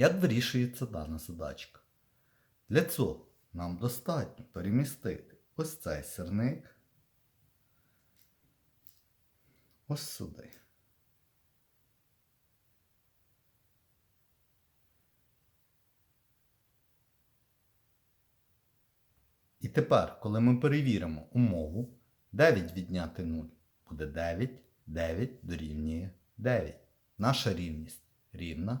Як вирішується дана задачка? Для цього нам достатньо перемістити ось цей сирник ось сюди. І тепер, коли ми перевіримо умову, 9 відняти 0 буде 9, 9 дорівнює 9. Наша рівність рівна.